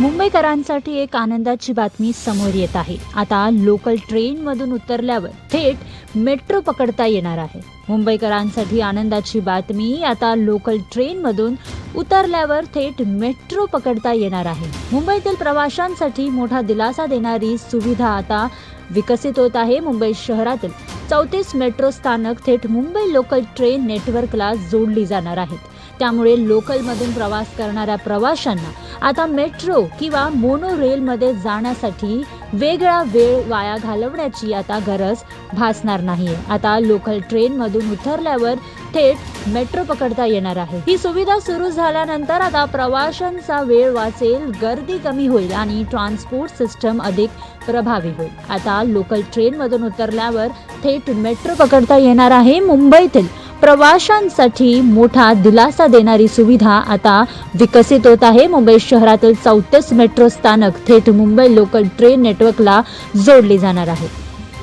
मुंबईकरांसाठी एक आनंदाची बातमी समोर येत आहे. आता लोकल ट्रेनमधून उतरल्यावर थेट मेट्रो पकडता येणार आहे. मुंबईकरांसाठी आनंदाची बातमी आता लोकल ट्रेनमधून उतरल्यावर थेट मेट्रो पकडता येणार आहे. मुंबईतील प्रवाशांसाठी मोठा दिलासा देणारी सुविधा आता विकसित होत आहे. मुंबई शहरातील चौतीस मेट्रो स्थानक थेट मुंबई लोकल ट्रेन नेटवर्कला जोडली जाणार आहेत. त्यामुळे लोकलमधून प्रवास करणाऱ्या प्रवाशांना आता मेट्रो किंवा मोनो रेलमध्ये जाण्यासाठी वेगळा वेळ वाया घालवण्याची आता गरज भासणार नाही आता लोकल ट्रेनमधून उतरल्यावर थेट मेट्रो पकडता येणार आहे. ही सुविधा सुरू झाल्यानंतर आता प्रवाशांचा वेळ वाचेल गर्दी कमी होईल आणि ट्रान्सपोर्ट सिस्टम अधिक प्रभावी होईल. आता लोकल ट्रेनमधून उतरल्यावर थेट मेट्रो पकडता येणार आहे मुंबईतील प्रवाशांसाठी मोठा दिलासा देणारी सुविधा आता विकसित होत आहे. मुंबई शहरातील चौतीस मेट्रो स्थानक थेट मुंबई लोकल ट्रेन नेटवर्कला जोडली जाणार आहे.